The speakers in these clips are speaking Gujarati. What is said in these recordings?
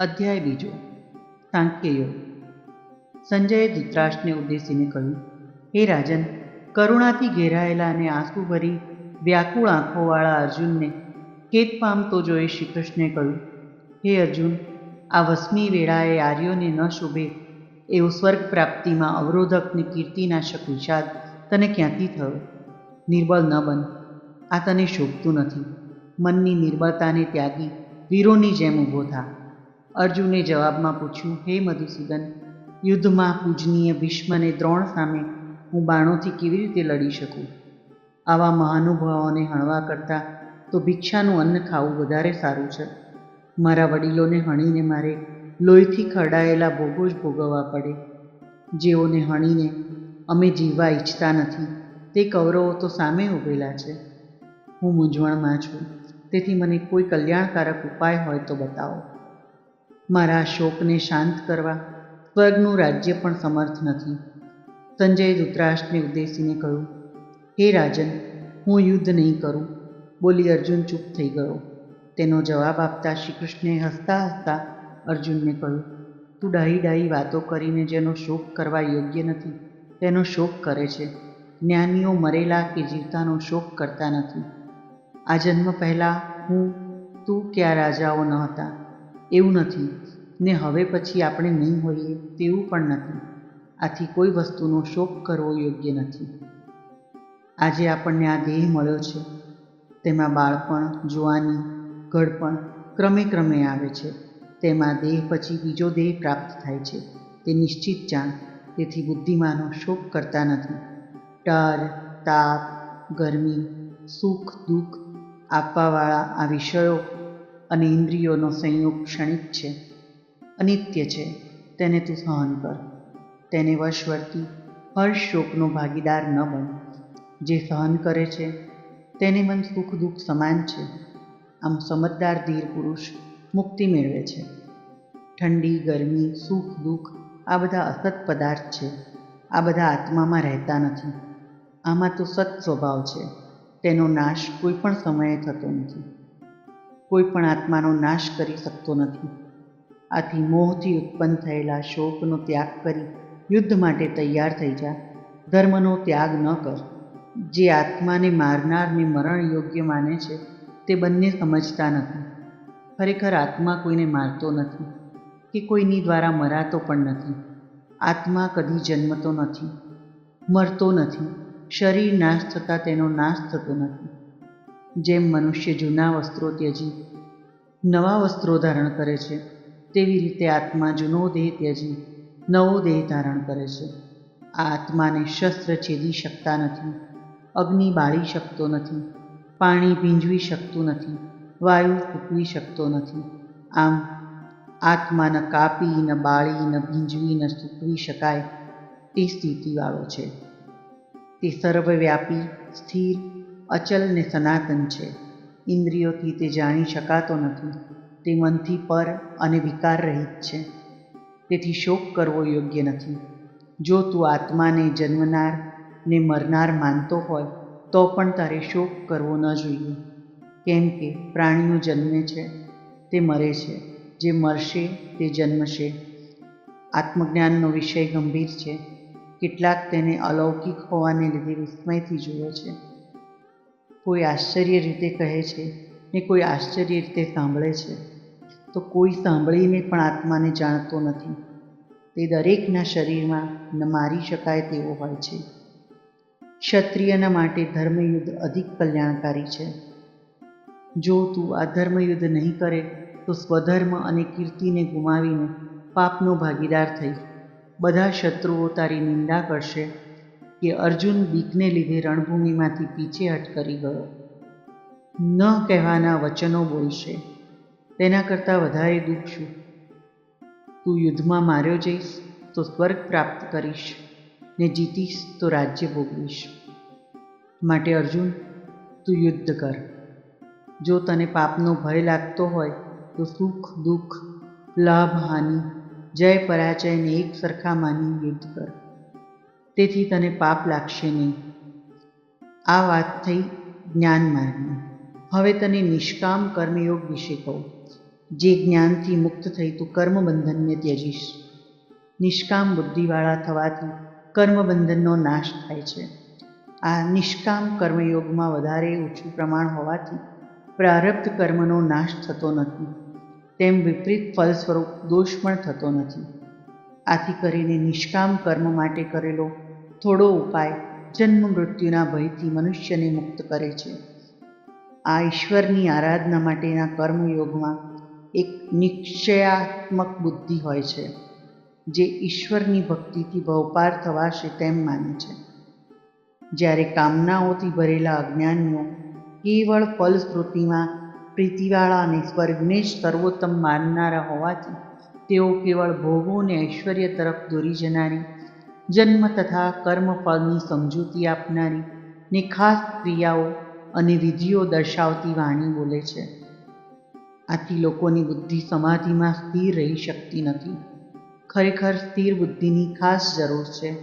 અધ્યાય બીજો સાંખ્યયોગ સંજયે ધૃતરાષ્ટ્રને ઉદ્દેશીને કહ્યું, હે રાજન, કરુણાથી ઘેરાયેલા અને આંસુ ભરી વ્યાકુળ આંખોવાળા અર્જુનને ખેત પામતો જોઈ શ્રી કૃષ્ણે કહ્યું, હે અર્જુન, આ વસમી વેળાએ આર્યોને ન શોભે એવો સ્વર્ગ પ્રાપ્તિમાં અવરોધકની કીર્તિનાશક વિષાદ તને ક્યાંથી થયો? નિર્બળ ન બન, આ તને શોભતું નથી. મનની નિર્બળતાને ત્યાગી વીરોની જેમ ઊભો થા. અર્જુને જવાબમાં પૂછ્યું, હે મધુસૂદન, યુદ્ધમાં પૂજનીય ભીષ્મને દ્રોણ સામે હું બાણોથી કેવી રીતે લડી શકું? આવા મહાનુભાવોને હણવા કરતાં તો ભિક્ષાનું અન્ન ખાવું વધારે સારું છે. મારા વડીલોને હણીને મારે લોહીથી ખરડાયેલા ભોગો જ ભોગવવા પડે. જેઓને હણીને અમે જીવવા ઈચ્છતા નથી, તે કૌરવો તો સામે ઊભેલા છે. હું મૂંઝવણમાં છું. તેથી મને કોઈ કલ્યાણકારક ઉપાય હોય તો બતાવો. મારા શોકને શાંત કરવા સ્વર્ગનું રાજ્ય પણ સમર્થ નથી. સંજય ધૃતરાષ્ટ્રને ઉદ્દેશીને કહ્યું, હે રાજન, હું યુદ્ધ નહીં કરું, બોલી અર્જુન ચૂપ થઈ ગયો. તેનો જવાબ આપતા શ્રી કૃષ્ણે હસતા હસતા અર્જુનને કહ્યું, તું ડાહી ડાહી વાતો કરીને જેનો શોક કરવા યોગ્ય નથી, તેનો શોક કરે છે. જ્ઞાનીઓ મરેલા કે જીવતાનો શોક કરતા નથી. આ જન્મ પહેલાં હું, તું કે રાજાઓ ન હતા. એવું નથી. ને હવે પછી આપણે નહીં હોઈએ તેવું પણ નથી. આથી કોઈ વસ્તુનો શોક કરવો યોગ્ય નથી. આજે આપણને આ દેહ મળ્યો છે. તેમાં બાળપણ, જુવાની, ઘડપણ ક્રમે ક્રમે આવે છે. તેમાં દેહ પછી બીજો દેહ પ્રાપ્ત થાય છે. તે નિશ્ચિત જાણ, તેથી બુદ્ધિમાનો શોક કરતા નથી. ટર તાપ, ગરમી, સુખ, દુઃખ આપવાવાળા આ વિષયો અને ઇન્દ્રિયોનો સંયોગ ક્ષણિક છે, અનિત્ય છે, તેને તું સહન કર. તેને વશવર્તી હર્ષ શોકનો ભાગીદાર ન બન. જે સહન કરે છે, તેને મન સુખ દુઃખ સમાન છે. આમ સમજદાર ધીર પુરુષ મુક્તિ મેળવે છે. ઠંડી, ગરમી, સુખ, દુઃખ આ બધા અસત પદાર્થ છે. આ બધા આત્મામાં રહેતા નથી. આમાં તો સત સ્વભાવ છે. તેનો નાશ કોઈ પણ સમયે થતો નથી. કોઈ પણ આત્માનો નાશ કરી શકતો નથી. આથી મોહથી ઉત્પન્ન થયેલા શોકનો ત્યાગ કરી યુદ્ધ માટે તૈયાર થઈ જા. ધર્મનો ત્યાગ ન કર. જે આત્માને મારનારને મરણ યોગ્ય માને છે, તે બંને સમજતા નથી. ખરેખર આત્મા કોઈને મારતો નથી કે કોઈની દ્વારા મરાતો પણ નથી. આત્મા કદી જન્મતો નથી, મરતો નથી. શરીર નાશ થતાં તેનો નાશ થતો નથી. જેમ મનુષ્ય જૂના વસ્ત્રો ત્યજી, નવા વસ્ત્રો ધારણ કરે છે, તેવી રીતે આત્મા જૂનો દેહ ત્યજી, નવો દેહ ધારણ કરે છે. આ આત્માને શસ્ત્ર છેદી શકતા નથી, અગ્નિ બાળી શકતો નથી, પાણી ભીંજવી શકતું નથી, વાયુ ફૂંકવી શકતો નથી. આમ, આત્મા ન કાપી, ન બાળી, ન ભીંજવી, ન સૂકવી શકાય તે સ્થિતિવાળો છે. તે સર્વવ્યાપી, સ્થિર અચલ ને સનાતન છે. ઇન્દ્રિયોથી તે જાણી શકાતો નથી. તે મનથી પર અને વિકાર રહિત છે. તેથી શોક કરવો યોગ્ય નથી. જો તું આત્માને જન્મનાર ને મરનાર માનતો હોય, તો પણ તારે શોક કરવો ન જોઈએ. કેમ કે પ્રાણીઓ જન્મે છે, તે મરે છે. જે મરશે, તે જન્મશે. આત્મજ્ઞાનનો વિષય ગંભીર છે. કેટલાક તેને અલૌકિક હોવાને લીધે વિસ્મયથી જુએ છે. કોઈ આશ્ચર્ય રીતે કહે છે ને કોઈ આશ્ચર્ય રીતે સાંભળે છે, તો કોઈ સાંભળીને પણ આત્માને જાણતો નથી. તે દરેકના શરીરમાં મારી શકાય તેવો હોય છે. ક્ષત્રિયના માટે ધર્મયુદ્ધ અધિક કલ્યાણકારી છે. જો તું આ ધર્મયુદ્ધ નહીં કરે, તો સ્વધર્મ અને કીર્તિને ગુમાવીને પાપનો ભાગીદાર થઈ. બધા શત્રુઓ તારી નિંદા કરશે કે અર્જુન બીકને લીધે રણભૂમિમાંથી પીછેહટ કરી ગયો. ન કહેવાના વચનો બોલશે. તેના કરતાં વધારે દુઃખ શું? તું યુદ્ધમાં માર્યો જઈશ, તો સ્વર્ગ પ્રાપ્ત કરીશ, ને જીતીશ, તો રાજ્ય ભોગવીશ. માટે અર્જુન, તું યુદ્ધ કર. જો તને પાપનો ભય લાગતો હોય, તો સુખ, દુઃખ, લાભ, હાનિ, જય, પરાજયને એક સરખા માની યુદ્ધ કર. તેથી તને પાપ લાગશે નહીં. આ વાત થઈ જ્ઞાન માર્ગની હવે તને નિષ્કામ કર્મયોગ વિશે કહું. જે જ્ઞાનથી મુક્ત થઈ તું કર્મબંધનને ત્યજીશ. નિષ્કામ બુદ્ધિવાળા થવાથી કર્મબંધનનો નાશ થાય છે. આ નિષ્કામ કર્મયોગમાં વધારે ઓછું પ્રમાણ હોવાથી પ્રારબ્ધ કર્મનો નાશ થતો નથી. તેમ વિપરીત ફલ સ્વરૂપ દોષ પણ થતો નથી. આથી કરીને નિષ્કામ કર્મ માટે કરેલો થોડો ઉપાય જન્મ મૃત્યુના ભયથી મનુષ્યને મુક્ત કરે છે. આ ઈશ્વરની આરાધના માટેના કર્મયોગમાં એક નિશ્ચયાત્મક બુદ્ધિ હોય છે, જે ઈશ્વરની ભક્તિથી ભવપાર થવાશે તેમ માને છે. જ્યારે કામનાઓથી ભરેલા અજ્ઞાનીઓ કેવળ ફલશ્રુતિમાં પ્રીતિવાળા અને સ્વર્ગને જ સર્વોત્તમ માનનારા હોવાથી તેઓ કેવળ ભોગો અને ઐશ્વર્ય તરફ દોરી જનારી જન્મ તથા કર્મફળની સમજૂતી આપનારી ને ખાસ ક્રિયાઓ અને વિધિઓ દર્શાવતી વાણી બોલે છે. આથી લોકોની બુદ્ધિ સમાધિમાં સ્થિર રહી શકતી નથી. ખરેખર સ્થિર બુદ્ધિની ખાસ જરૂર છે.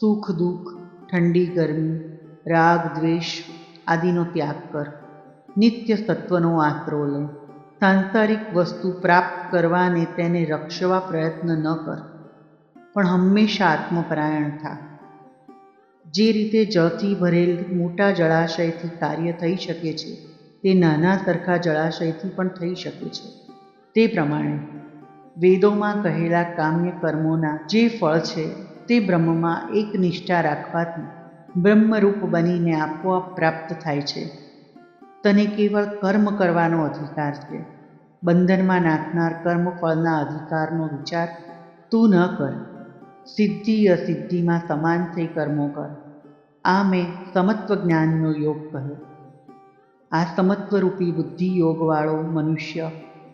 સુખ, દુઃખ, ઠંડી, ગરમી, રાગ, દ્વેષ આદિનો ત્યાગ કર. નિત્ય સત્વનો આશરો લે. સાંસારિક વસ્તુ પ્રાપ્ત કરવાને તેને રક્ષવા પ્રયત્ન ન કર. પણ હંમેશા આત્મપરાયણ થા. જે રીતે જળથી ભરેલ મોટા જળાશયથી કાર્ય થઈ શકે છે, તે નાના સરખા જળાશયથી પણ થઈ શકે છે. તે પ્રમાણે, વેદોમાં કહેલા કામ્ય કર્મોના જે ફળ છે, તે બ્રહ્મમાં એક નિષ્ઠા રાખવાથી બ્રહ્મરૂપ બનીને આપોઆપ પ્રાપ્ત થાય છે. તને કેવળ કર્મ કરવાનો અધિકાર છે. બંધનમાં નાખનાર કર્મફળના અધિકારનો વિચાર તું ન કર. સિદ્ધિ અસિદ્ધિમાં સમાન થઈ કર્મો કર આ મેં સમત્વ જ્ઞાનનો યોગ કહ્યો. આ સમત્વરૂપી બુદ્ધિ યોગવાળો મનુષ્ય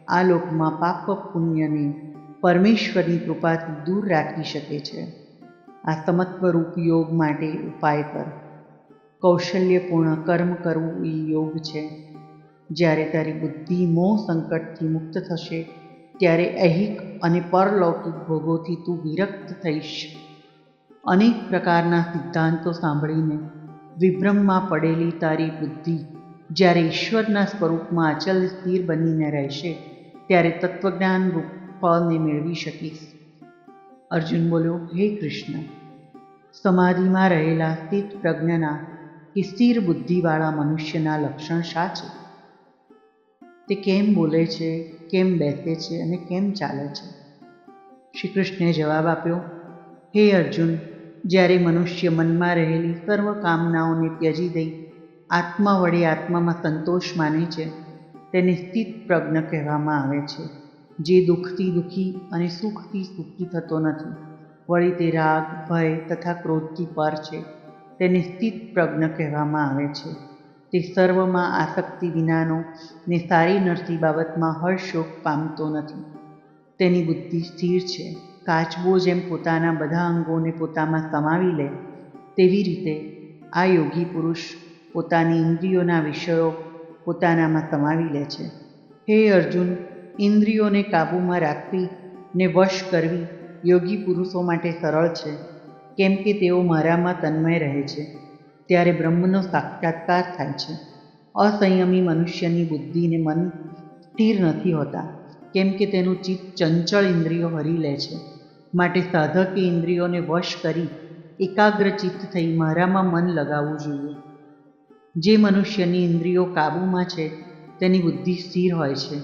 આ લોકમાં પાપ પુણ્યને પરમેશ્વરની કૃપાથી દૂર રાખી શકે છે. આ સમત્વરૂપ યોગ માટે ઉપાય કર. કૌશલ્યપૂર્ણ કર્મ કરવું એ યોગ છે. જ્યારે તારી બુદ્ધિ મોહ સંકટથી મુક્ત થશે ત્યારે અહિક અને પરલૌકિક ભોગોથી તું વિરક્ત થઈશ. અનેક પ્રકારના સિદ્ધાંતો સાંભળીને વિભ્રમમાં પડેલી તારી બુદ્ધિ જ્યારે ઈશ્વરના સ્વરૂપમાં અચલ સ્થિર બનીને રહેશે, ત્યારે તત્વજ્ઞાન રૂપ ફળને મેળવી શકીશ. અર્જુન બોલ્યો, હે કૃષ્ણ, સમાધિમાં રહેલા સ્થિત પ્રજ્ઞના કે સ્થિર બુદ્ધિવાળા મનુષ્યના લક્ષણ શા છે? તે કેમ બોલે છે, કેમ બેસે છે અને કેમ ચાલે છે? શ્રી કૃષ્ણે જવાબ આપ્યો, હે અર્જુન, જ્યારે મનુષ્ય મનમાં રહેલી સર્વ કામનાઓને ત્યજી દઈ આત્મા વડે આત્મામાં સંતોષ માને છે, તેને સ્થિત પ્રજ્ઞ કહેવામાં આવે છે, જે દુઃખથી દુઃખી અને સુખથી સુખી થતો નથી, વળી તે રાગ, ભય તથા ક્રોધથી પર છે, તેને સ્થિત પ્રજ્ઞ કહેવામાં આવે છે. તે સર્વમાં આસક્તિ વિનાનો ને સારી નરતી બાબતમાં હર્ષોક પામતો નથી. તેની બુદ્ધિ સ્થિર છે. કાચબો જેમ પોતાના બધા અંગોને પોતામાં સમાવી લે, તેવી રીતે આ યોગી પુરુષ પોતાની ઇન્દ્રિયોના વિષયો પોતાનામાં સમાવી લે છે. હે અર્જુન, ઇન્દ્રિયોને કાબૂમાં રાખવી ને વશ કરવી યોગી પુરુષો માટે સરળ છે, કેમ કે તેઓ મારામાં તન્મય રહે છે. ત્યારે બ્રહ્મનો સાક્ષાત્કાર થાય છે. અસંયમી મનુષ્યની બુદ્ધિને મન સ્થિર નથી હોતા, કેમ કે તેનું ચિત્ત ચંચળ ઇન્દ્રિયો હરી લે છે. માટે સાધકે ઇન્દ્રિયોને વશ કરી એકાગ્ર ચિત્ત થઈ મારામાં મન લગાવવું જોઈએ. જે મનુષ્યની ઇન્દ્રિયો કાબૂમાં છે, તેની બુદ્ધિ સ્થિર હોય છે.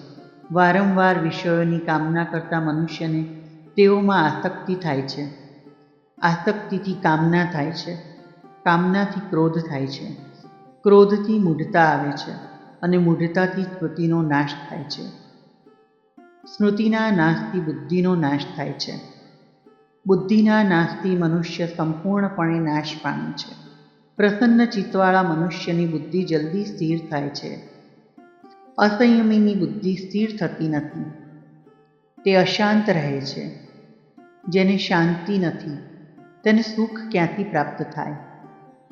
વારંવાર વિષયોની કામના કરતા મનુષ્યને તેઓમાં આસક્તિ થાય છે. આસક્તિથી કામના થાય છે. કામનાથી ક્રોધ થાય છે. ક્રોધથી મૂઢતા આવે છે અને મૂઢતાથી સ્મૃતિનો નાશ થાય છે. સ્મૃતિના નાશથી બુદ્ધિનો નાશ થાય છે. બુદ્ધિના નાશથી મનુષ્ય સંપૂર્ણપણે નાશ પામે છે. પ્રસન્ન ચિત્તવાળા મનુષ્યની બુદ્ધિ જલ્દી સ્થિર થાય છે. અસંયમીની બુદ્ધિ સ્થિર થતી નથી. તે અશાંત રહે છે. જેને શાંતિ નથી, તેને સુખ ક્યાંથી પ્રાપ્ત થાય?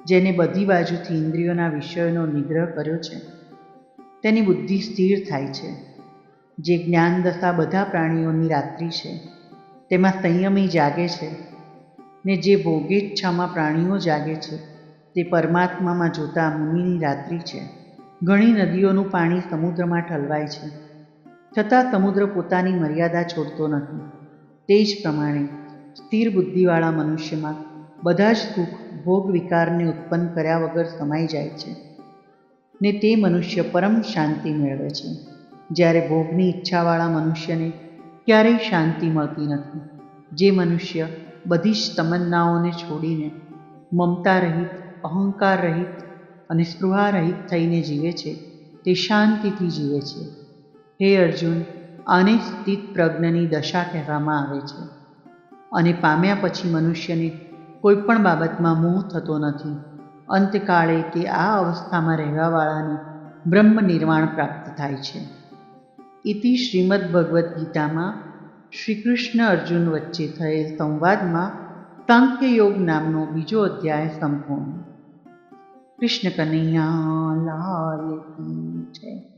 જેને બધી બાજુથી ઇન્દ્રિયોના વિષયોનો નિગ્રહ કર્યો છે. તેની બુદ્ધિ સ્થિર થાય છે. જે જ્ઞાન દશા બધા પ્રાણીઓની રાત્રિ છે. તેમાં સંયમી જાગે છે ને જે ભોગેચ્છામાં પ્રાણીઓ જાગે છે, તે પરમાત્મામાં જોતા મુનિની રાત્રિ છે. ઘણી નદીઓનું પાણી સમુદ્રમાં ઠલવાય છે. છતાં સમુદ્ર પોતાની મર્યાદા છોડતો નથી. તે જ પ્રમાણે સ્થિર બુદ્ધિવાળા મનુષ્યમાં બધા જ સુખ, ભોગ વિકારને ઉત્પન્ન કર્યા વગર સમાઈ જાય છે. ને તે મનુષ્ય પરમ શાંતિ મેળવે છે. જ્યારે ભોગની ઈચ્છાવાળા મનુષ્યને ક્યારેય શાંતિ મળતી નથી. જે મનુષ્ય બધી જ તમન્નાઓને છોડીને મમતા રહિત, અહંકાર રહિત અને સ્પૃહા રહિત થઈને જીવે છે, તે શાંતિથી જીવે છે. હે અર્જુન, આને સ્થિત પ્રજ્ઞની દશા કહેવામાં આવે છે. અને પામ્યા પછી મનુષ્યને કોઈ પણ બાબતમાં મોહ થતો નથી. અંતકાળે તે આ અવસ્થામાં રહેવાવાળાને બ્રહ્મ નિર્વાણ પ્રાપ્ત થાય છે. ઇતિ શ્રીમદ ભગવદ્ ગીતામાં શ્રી કૃષ્ણ અર્જુન વચ્ચે થયેલ સંવાદમાં સાંખ્ય યોગ નામનો બીજો અધ્યાય સંપૂર્ણ. કૃષ્ણ કનૈયા, લાલ કી જય.